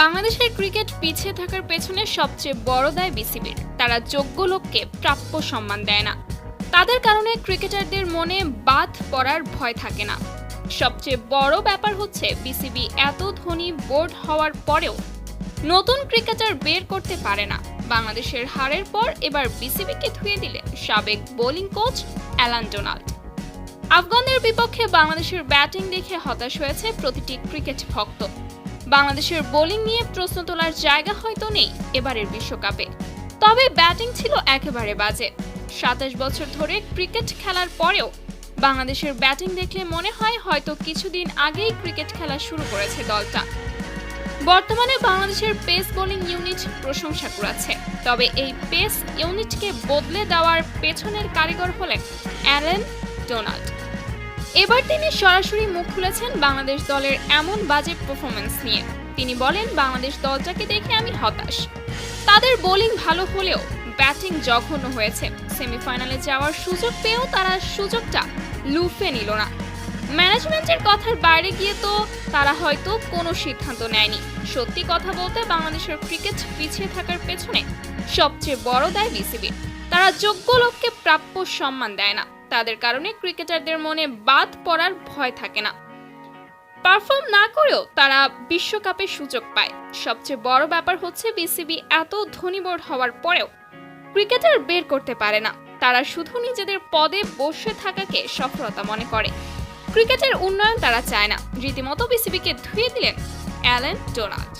বাংলাদেশের ক্রিকেট পিছিয়ে থাকার পেছনে সবচেয়ে বড় দায় বিসিবির। তারা যোগ্য লোককে প্রাপ্য সম্মান দেয় না। তাদের কারণে ক্রিকেটারদের মনে বাদ পড়ার ভয় থাকে না। সবচেয়ে বড় ব্যাপার হচ্ছে বিসিবি এত ধনী, বোর্ড হওয়ার পরেও নতুন ক্রিকেটার বের করতে পারে না। বাংলাদেশের হারের পর এবার বিসিবিকে ধুয়ে দিলে সাবেক বোলিং কোচ অ্যালান ডোনাল্ড। আফগানদের বিপক্ষে বাংলাদেশের ব্যাটিং দেখে হতাশ হয়েছে প্রতিটি ক্রিকেট ভক্ত। বাংলাদেশের বোলিং নিয়ে প্রশ্ন তোলার জায়গা হয়তো নেই এবারের বিশ্বকাপে। তবে ব্যাটিং ছিল একেবারে বাজে। সাতাশ বছর ধরে ক্রিকেট খেলার পরেও বাংলাদেশের ব্যাটিং দেখলে মনে হয় হয়তো কিছুদিন আগেই ক্রিকেট খেলা শুরু করেছে দলটা। বর্তমানে বাংলাদেশের পেস বোলিং ইউনিট প্রশংসা কুড়াচ্ছে। তবে এই পেস ইউনিটকে বদলে দেওয়ার পেছনের কারিগর হলেন অ্যালেন ডোনাল্ড। এবার তিনি সরাসরি মুখ খুলেছেন বাংলাদেশ দলের এমন বাজে পারফরমেন্স নিয়ে। তিনি বলেন, বাংলাদেশ দলটাকে দেখে আমি হতাশ। তাদের বোলিং ভালো হলেও ব্যাটিং জঘন্য হয়েছে। সেমিফাইনালে যাওয়ার সুযোগ পেয়েও তারা সুযোগটা লুফে নিল না। ম্যানেজমেন্টের কথার বাইরে গিয়ে তো তারা হয়তো কোনো সিদ্ধান্ত নেয়নি। সত্যি কথা বলতে বাংলাদেশের ক্রিকেট পিছিয়ে থাকার পেছনে সবচেয়ে বড় দায় বিসিবি তারা যোগ্য লোককে প্রাপ্য সম্মান দেয় না। তাদের কারণে ক্রিকেটারদের মনে বাদ পড়ার ভয় থাকে না। পারফর্ম না করেও তারা বিশ্বকাপে সুযোগ পায়। সবচেয়ে বড় ব্যাপার হচ্ছে বিসিবি এত ধনী বোর্ড হওয়ার পরেও ক্রিকেটার বের করতে পারে না। তারা শুধু নিজেদের পদে বসে থাকাকে সফলতা মনে করে। ক্রিকেটের উন্নয়ন তারা চায় না। রীতিমতো বিসিবিকে ধুয়ে দিলেন অ্যালেন ডোনাল্ড।